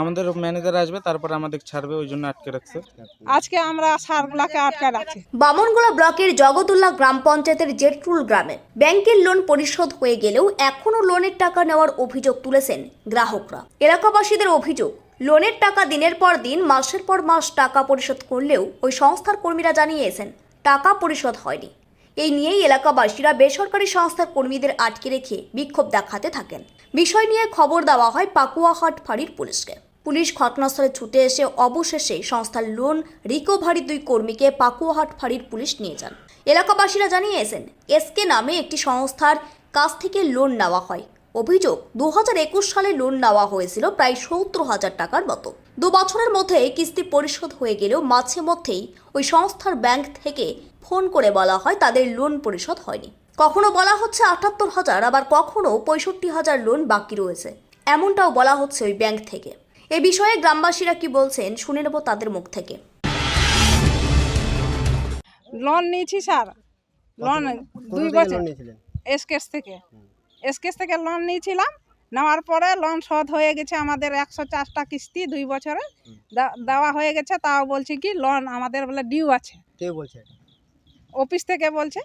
আমাদের ম্যানেজার আসবে তারপর আমাদের ছাড়বে ওই জন্য আটকে রাখছে। আজকে আমরা সারগুলাকে আটকে রাখছি। বামনগোলা ব্লকের জগতুল্লাহ গ্রাম পঞ্চায়েতের জেটরুল গ্রামে ব্যাংকের লোন পরিশোধ হয়ে গেলেও এখনও লোনের টাকা নেওয়ার অভিযোগ তুলেছেন গ্রাহকরা। এলাকাবাসীদের অভিযোগ লোনের টাকা দিনের পর দিন মাসের পর মাস টাকা পরিশোধ করলেও ওই সংস্থার কর্মীরা জানিয়েছেন টাকা পরিশোধ হয়নি। এই নিয়েই এলাকাবাসীরা বেসরকারি সংস্থার কর্মীদের আটকে রেখে বিক্ষোভ দেখাতে থাকেন। বিষয় নিয়ে খবর দেওয়া হয় পাকুয়াহাট ফাঁড়ির পুলিশকে। পুলিশ ঘটনাস্থলে ছুটে এসে অবশেষে সংস্থার লোন রিকোভারি দুই কর্মীকে পাকুয়াহাট ফাঁড়ির পুলিশ নিয়ে যান। এলাকাবাসীরা জানিয়েছেন এসকে নামে একটি সংস্থার কাছ থেকে লোন নেওয়া হয়। অভিযোগ দু হাজার একুশ সালে লোন নেওয়া হয়েছিল প্রায় সত্তর হাজার টাকার মতো। দু বছরের মধ্যে কিস্তি পরিশোধ হয়ে গেলেও মাঝে মধ্যেই ওই সংস্থার ব্যাংক থেকে ফোন করে বলা হয় তাদের লোন পরিশোধ হয়নি। কখনো বলা হচ্ছে আটাত্তর হাজার আবার কখনো পঁয়ষট্টি হাজার লোন বাকি রয়েছে। এমনটাও বলা হচ্ছে ওই ব্যাংক থেকে। এ বিষয়ে গ্রামবাসীরা কি বলছেন শুনে নেব তাদের মুখ থেকে। লোন নিয়েছি স্যার। লোন দুই বছর। এসকেস থেকে। এসকেস থেকে লোন নিয়েছিলাম নেওয়ার পরে লোন শোধ হয়ে গেছে আমাদের একশো চারটা কিস্তি দুই বছরে। দে- দেওয়া হয়ে গেছে তাও বলছি কি লোন আমাদের বলে ডিউ আছে। কে বলছে? অফিস থেকে বলছে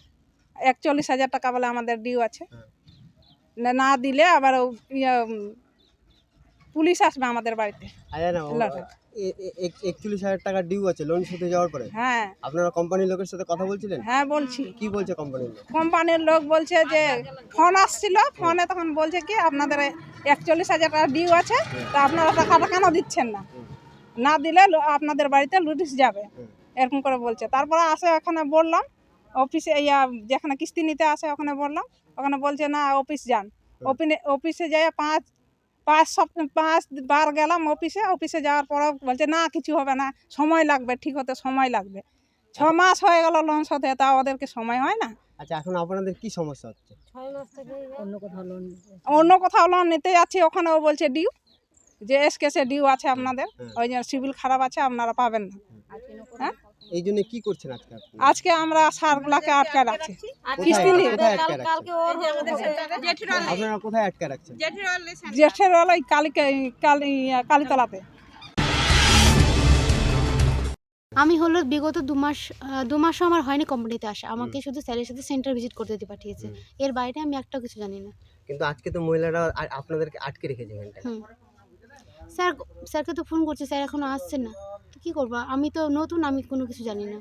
একচল্লিশ হাজার টাকা বলে আমাদের ডিউ আছে। হ্যাঁ। না- দিলে আবার ইয়ে, পুলিশ আসবে আমাদের বাড়িতে। একচল্লিশ হাজার টাকা ডিউ আছে লোন শোধে যাওয়ার পরে? হ্যাঁ। আপনারা কোম্পানির লোকের সাথে কথা বলছিলেন? হ্যাঁ বলছি। কি বলছে কোম্পানির লোক? কোম্পানির লোক বলছে যে ফোন আসছিল ফোনে তখন বলছে কি আপনাদের একচল্লিশ হাজার টাকা ডিউ আছে তা আপনারা টাকাটা কেন দিচ্ছেন না? না দিলে আপনাদের বাড়িতে নোটিশ যাবে। এরকম করে বলছে। তারপরে আসে ওখানে বললাম অফিসে ইয়া যেখানে কিস্তি নিতে আসে ওখানে বললাম। ওখানে বলছে না অফিস যান। অফিসে যাই পাঁচ পাঁচ সপ্তাহ পাঁচ বার গেলাম অফিসে অফিসে যাওয়ার পর বলছে না কিছু হবে না সময় লাগবে ঠিক হতে সময় লাগবে। ছ মাস হয়ে গেল লোন শোধে তা ওদেরকে সময় হয় না। আচ্ছা এখন আপনাদের কি সমস্যা হচ্ছে? অন্য কোথাও লোন নিতে যাচ্ছি। ওখানেও বলছে ডিউ যে এস কেসে ডিউ আছে আপনাদের ওই জন্য সিভিল খারাপ আছে আপনারা পাবেন না। হ্যাঁ? এই জন্য কি করছেন আজকে আজকে আমরা সারগুলাকে আটকে রাখছি। কিস্তি নিয়ে আপনারা কোথায় আটকে রাখছেন? জেঠের ওই কালী কালী কালীতলাতে। আমি হলো বিগত দু মাস দু মাসও আমার হয়নি কোম্পানিতে আসা। আমাকে শুধু স্যারের সাথে সেন্টার ভিজিট করতে দিতে পাঠিয়েছে। এর বাইরে আমি একটা কিছু জানি না। কিন্তু আজকে তো মহিলারা আপনাদেরকে আটকে রেখেছে স্যার স্যারকে তো ফোন করছে স্যার এখনও আসছে না। তো কী করব? আমি তো নতুন আমি কোনো কিছু জানি না।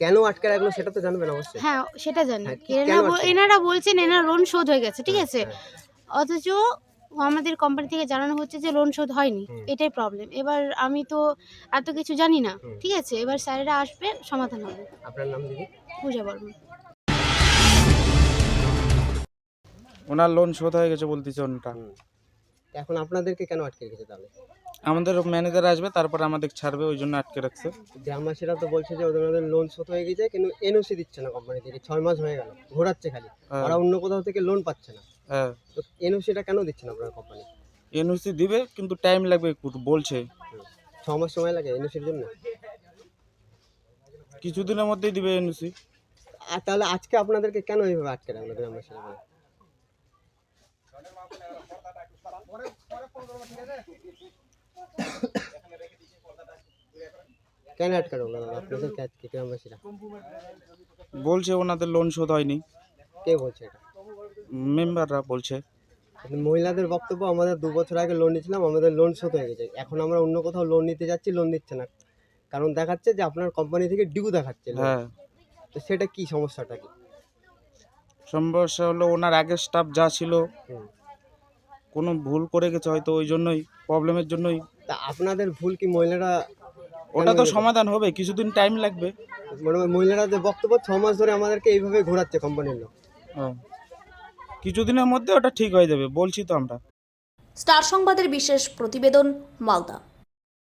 কেন আটকে রাখল সেটা তো জানবেন অবশ্যই। হ্যাঁ সেটা জানি। হ্যাঁ, এনারা বলছেন এনার লোন শোধ হয়ে গেছে ঠিক আছে? হ্যাঁ। অথচ আমাদের কোম্পানি থেকে জানানো হচ্ছে যে লোন শোধ হয়নি। এটাই প্রবলেম এবার আমি তো এত কিছু জানি না ঠিক আছে? এবার স্যারেরা আসবে সমাধান হবে। আপনার নাম দিদি পূজা বর্মন। ওনার লোন শোধ হয়ে গেছে বলতেছে ওনটা। এখন আপনাদেরকে কেন আটকে রেখেছে তাহলে? আমাদের ম্যানেজার আসবে তারপর আমাদের ছাড়বে ওই জন্য আটকে রাখছে। গ্রামবাসীরা তো বলছে যে ওদের ওদের লোন শোধ হয়ে গেছে কিন্তু এনওসি দিচ্ছে না কোম্পানি থেকে। ছয় মাস হয়ে গেল ঘোরাচ্ছে খালি। হ্যাঁ। ওরা অন্য কোথাও থেকে লোন পাচ্ছে না। হ্যাঁ। তো এনওসিটা কেন দিচ্ছে না আপনার কোম্পানি এনওসি দিবে কিন্তু টাইম লাগবে একটু বলছে। ছ মাস সময় লাগে এনওসির জন্য? কিছুদিনের মধ্যেই দিবে এনওসি আর তাহলে আজকে আপনাদেরকে কেন এইভাবে আটকে রাখল গ্রামবাসীরা? কেন গ্রামবাসীরা বলছে ওনাদের লোন শোধ হয়নি। কে বলছে এটা? মেম্বাররা বলছে। মহিলাদের বক্তব্য আমাদের দু বছর আগে লোন নিয়েছিলাম আমাদের লোন শোধ হয়ে গেছে। এখন আমরা অন্য কোথাও লোন নিতে যাচ্ছি লোন দিচ্ছে না। কারণ দেখাচ্ছে যে আপনার কোম্পানি থেকে ডিউ দেখাচ্ছে। হ্যাঁ। তো সেটা কি সমস্যাটা কি? সমস্যা হলো ওনার আগের স্টাফ যা ছিল। কোনো ভুল করে গেছে হয়তো ওই জন্যই প্রবলেমের জন্যই। তা আপনাদের ভুল কি মহিলারা ওটা তো সমাধান হবে কিছুদিন টাইম লাগবে। মানে মহিলারা যে বক্তব্য ছ মাস ধরে আমাদেরকে এইভাবে ঘোরাচ্ছে কোম্পানির লোক। হ্যাঁ। কিছুদিনের মধ্যে ওটা ঠিক হয়ে যাবে বলছি তো আমরা। স্টার সংবাদের বিশেষ প্রতিবেদন মালদা।